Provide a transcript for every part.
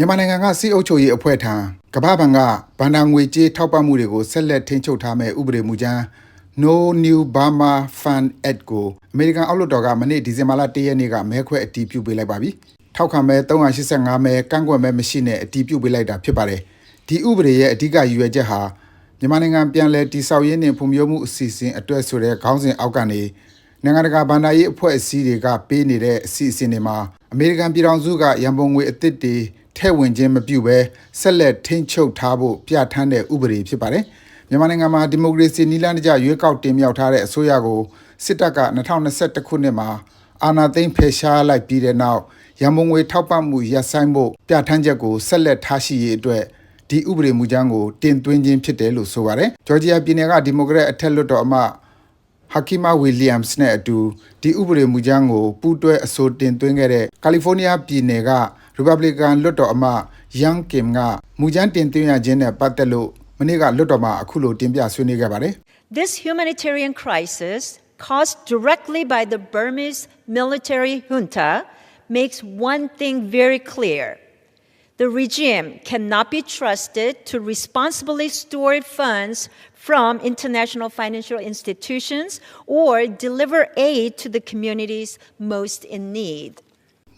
မြန်မာနိုင်ငံကစီအုပ်ချုပ်ရေးအဖွဲ့ထံကမ္ဘာဘဏ်ကဗန္ဒာငွေကြေးထောက်ပံ့မှုတွေကိုဆက်လက်ထိန်းချုပ်ထားမဲ့ဥပဒေမူကြမ်း No New Burma Fund Act ကိုအမေရိကန်အောက်လွှတ်တော်ကမနေ့ဒီဇင်ဘာလ၁ရက်နေ့ကမဲခွဲအတည်ပြုပေးလိုက်ပါပြီ။ထောက်ခံမဲ385မဲကန့်ကွက်မဲမရှိနဲ့အတည်ပြုပေးလိုက်တာဖြစ်ပါတယ်။ဒီဥပဒေရဲ့အဓိကရည်ရွယ်ချက်ဟာမြန်မာနိုင်ငံပြန်လည်တည်ဆောက်ရေးနှင့်ဖွံ့ဖြိုးမှုအစီအစဉ်အတွက်ဆိုတဲ့ခေါင်းစဉ်အောက်ကနေနိုင်ငံတကာဗန္ဒာရေးအဖွဲ့အစည်းတွေကပေးနေတဲ့အစီအစဉ်တွေမှာအမေရိကန်ပြည်ထောင်စုကရန်ပုံငွေအသစ်တွေ ထဲ့ဝင်ခြင်းမပြုဘဲဆက်လက်ထိန်းချုပ်ထားဖို့ပြဋ္ဌာန်းတဲ့ဥပဒေဖြစ်ပါတယ်။မြန်မာနိုင်ငံမှာဒီမိုကရေစီနည်းလမ်းတကျရွေးကောက်တင်မြှောက်ထားတဲ့အစိုးရကိုစစ်တပ်က2021ခုနှစ်မှာအာဏာသိမ်းဖယ်ရှားလိုက်ပြီးတဲ့နောက်ရန်ပုံငွေထောက်ပံ့မှုရပ်ဆိုင်းဖို့ပြဋ္ဌာန်းချက်ကိုဆက်လက်ထားရှိရေးအတွက်ဒီဥပဒေမူကြမ်းကိုတင်သွင်းခြင်းဖြစ်တယ်လို့ဆိုပါတယ်။ဂျော်ဂျီယာပြည်နယ်ကဒီမိုကရက်အထက်လွှတ်တော်အမတ်ဟာကီမာဝီလီယမ်စ်နဲ့အတူဒီဥပဒေမူကြမ်းကိုပူးတွဲအဆိုတင်သွင်းခဲ့တဲ့ကယ်လီဖိုးနီးယားပြည်နယ်က ရီပတ်ဘလီကန်လွှတ်တော်အမတ်ယန်ကင်ကမူကြမ်းတင်သွင်းရခြင်းနဲ့ပတ်သက်လို့မနေ့ကလွှတ်တော်မှာအခုလိုတင်ပြဆွေးနွေးခဲ့ပါတယ် This humanitarian crisis, caused directly by the Burmese military junta, makes one thing very clear. The regime cannot be trusted to responsibly store funds from international financial institutions or deliver aid to the communities most in need.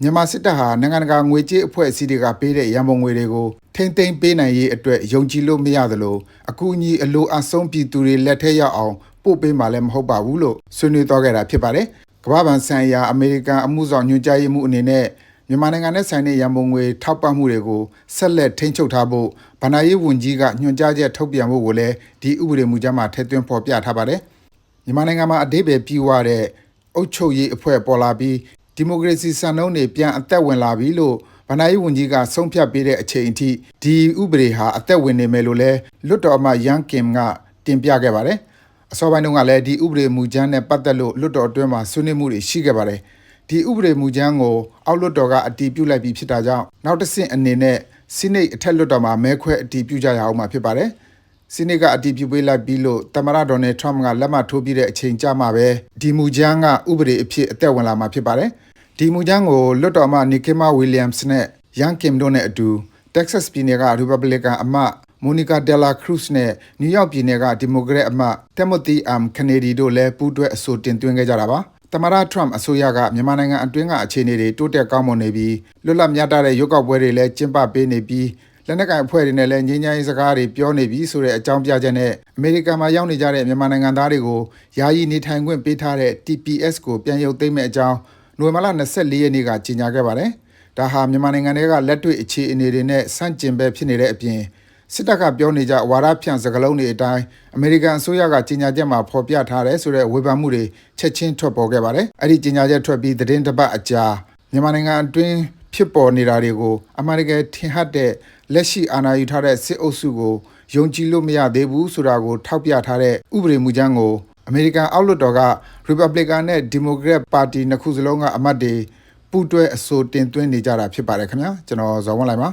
မြန်မာစစ်တပ်ဟာနိုင်ငံတကာငွေကြေးအဖွဲ့အစည်းတွေကပေးတဲ့ရန်ပုံငွေတွေကိုထိမ့်သိမ်းပေးနိုင်ရေးအတွက်ယုံကြည်လို့မရသလိုအကူအညီအလိုအဆုံးပြည်သူတွေလက်ထက်ရောက်အောင်ပို့ပေးမှလည်းမဟုတ်ပါဘူးလို့ဆွေးနွေးသွားခဲ့တာဖြစ်ပါတယ်။ကမ္ဘာ့ဘဏ်ဆိုင်ရာအမေရိကန်အမှုဆောင်ညွှန်ကြားရေးမှူးအနေနဲ့မြန်မာနိုင်ငံနဲ့ဆိုင်တဲ့ရန်ပုံငွေထောက်ပံ့မှုတွေကိုဆက်လက်ထိန်းချုပ်ထားဖို့ဗဏ္ဍာရေးဝန်ကြီးကညွှန်ကြားချက်ထုတ်ပြန်ဖို့ကိုလည်းဒီဥပဒေမူကြမ်းမှာထည့်သွင်းဖော်ပြထားပါတယ်။မြန်မာနိုင်ငံမှာအသေးပဲပြီးွားတဲ့အုပ်ချုပ်ရေးအဖွဲ့ပေါ်လာပြီး ဒီမိုကရေစီစံနှုန်းတွေပြန်အသက်ဝင်လာပြီလို့ဗဏ္ဍာရေးဝန်ကြီးကဆုံးဖြတ်ပေးတဲ့အချိန်အထိဒီဥပဒေဟာအသက်ဝင်နေမယ်လို့လဲလွတ်တော်အမတ်ယန်ကင်ကတင်ပြခဲ့ပါတယ်အစောပိုင်းတုန်းကလည်းဒီဥပဒေမူကြမ်းနဲ့ပတ်သက်လို့လွတ်တော်အတွင်းမှာဆွေးနွေးမှုတွေရှိခဲ့ပါတယ်ဒီဥပဒေမူကြမ်းကိုအောက်လွတ်တော်ကအတည်ပြုလိုက်ပြီးဖြစ်တာကြောင့်နောက်တစ်ဆင့်အနေနဲ့စီနိတ်အထက်လွတ်တော်မှာမဲခွဲအတည်ပြုကြရအောင်မှာဖြစ်ပါတယ်စီနိတ်ကအတည်ပြုပေးလိုက်ပြီးလို့သမ္မတဒေါ်နယ်ထရမ့်ကလက်မှတ်ထိုးပြီးတဲ့အချိန်ကြာမှပဲဒီမူကြမ်းကဥပဒေအဖြစ်အသက်ဝင်လာမှာဖြစ်ပါတယ် ဒီမူကြမ်းကိုလွတ်တော်အမတ်နီကီမာဝီလျံစ်နဲ့ယန်ကင်တို့နဲ့အတူတက်ဆက်စ်ပြည်နယ်ကရီပတ်ဘလီကန်အမတ်မိုနီကာဒယ်လာခရုစ်နဲ့နယူးယောက်ပြည်နယ်ကဒီမိုကရက်အမတ်တမ်မိုသီအမ်ကနေဒီတို့လည်းပူးတွဲအဆိုတင်သွင်းခဲ့ကြတာပါသမ္မတထရမ့်အစိုးရကမြန်မာနိုင်ငံအတွင်းကအခြေအနေတွေတိုးတက်ကောင်းမွန်နေပြီးလွတ်လပ်မြတ်တဲ့ရွေးကောက်ပွဲတွေလည်းကျင်းပပေးနေပြီးလက်နက်ကိုင်အဖွဲ့တွေနဲ့လည်းငြိမ်းချမ်းရေးစကားတွေပြောနေပြီးဆိုတဲ့အကြောင်းပြချက်နဲ့အမေရိကန်မှာရောက်နေကြတဲ့မြန်မာနိုင်ငံသားတွေကိုယာယီနေထိုင်ခွင့်ပေးထားတဲ့ TPS ကိုပြန်ရုပ်သိမ်းမဲ့အကြောင်း နိုဝင်ဘာလ24ရက်နေ့ကကြေညာခဲ့ပါတယ်။ဒါဟာမြန်မာနိုင်ငံတွေကလက်တွေ့အခြေအနေတွေနဲ့ဆန့်ကျင်ဘက်ဖြစ်နေတဲ့အပြင်စစ်တပ်ကပြောနေကြဝါဒဖြန့်စကားလုံးတွေအတိုင်းအမေရိကန်အစိုးရကကြေညာချက်မှာဖော်ပြထားတယ်ဆိုတဲ့ဝေဖန်မှုတွေချက်ချင်းထွက်ပေါ်ခဲ့ပါတယ်။အဲ့ဒီကြေညာချက်ထွက်ပြီးသတင်းတစ်ပတ်အကြာမြန်မာနိုင်ငံအတွင်းဖြစ်ပေါ်နေတာတွေကိုအမေရိကန်ထင်ဟပ်တဲ့လက်ရှိအာဏာယူထားတဲ့စစ်အုပ်စုကိုယုံကြည်လို့မရသေးဘူးဆိုတာကိုထောက်ပြထားတဲ့ဥပဒေမူကြမ်းကို အမေရိကန်အောက်လွှတ်တော်က Republican နဲ့ Democrat ပါတီနှစ်ခုစလုံးကအမတ်တွေပူးတွဲအဆိုတင်သွင်းနေကြတာဖြစ်ပါတယ်ခင်ဗျာကျွန်တော်ဇော်ဝင်းလိုက်ပါ